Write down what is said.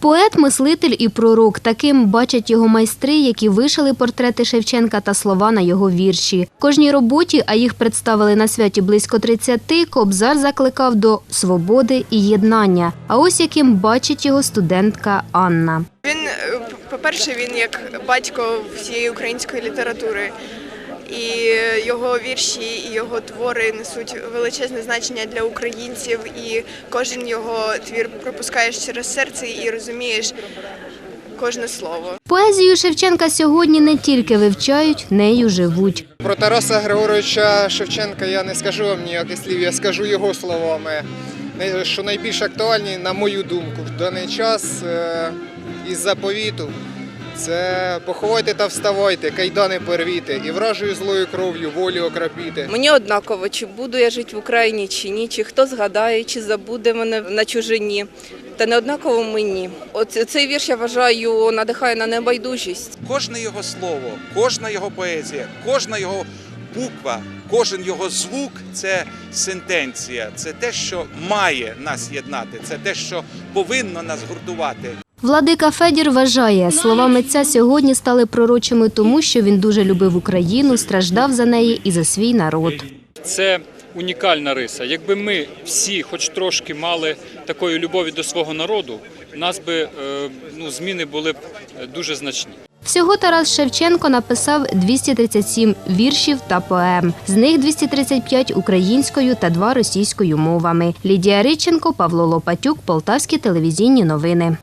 Поет, мислитель і пророк. Таким бачать його майстри, які вишили портрети Шевченка та слова на його вірші. Кожній роботі, а їх представили на святі близько 30, Кобзар закликав до свободи і єднання. А ось яким бачить його студентка Анна. Він, е, по-перше, він як батько всієї української літератури. І його вірші і його твори несуть величезне значення для українців, і кожен його твір пропускаєш через серце і розумієш кожне слово. Поезію Шевченка сьогодні не тільки вивчають, нею живуть. Про Тараса Григоровича Шевченка я не скажу вам ніяких слів, я скажу його словами, Не- що найбільш актуальні, на мою думку, в даний час е, із заповіту. Це поховайте та вставайте, кайдани порвіте, і вражою злою кров'ю волю окропіте. Мені однаково, чи буду я жити в Україні, чи ні, чи хто згадає, чи забуде мене на чужині. Та не однаково мені. Оце- цей вірш я вважаю надихає на небайдужість. Кожне його слово, кожна його поезія, кожна його буква, кожен його звук це сентенція, це те, що має нас єднати, це те, що повинно нас гуртувати. Владика Федір вважає, слова митця сьогодні стали пророчими тому, що він дуже любив Україну, страждав за неї і за свій народ. Це унікальна риса. Якби ми всі, хоч трошки, мали такої любові до свого народу, у нас би е, ну, зміни були б дуже значні. Всього Тарас Шевченко написав 237 віршів та поем. З них 235 українською та два російською мовами. Лідія Риченко, Павло Лопатюк, Полтавські телевізійні новини.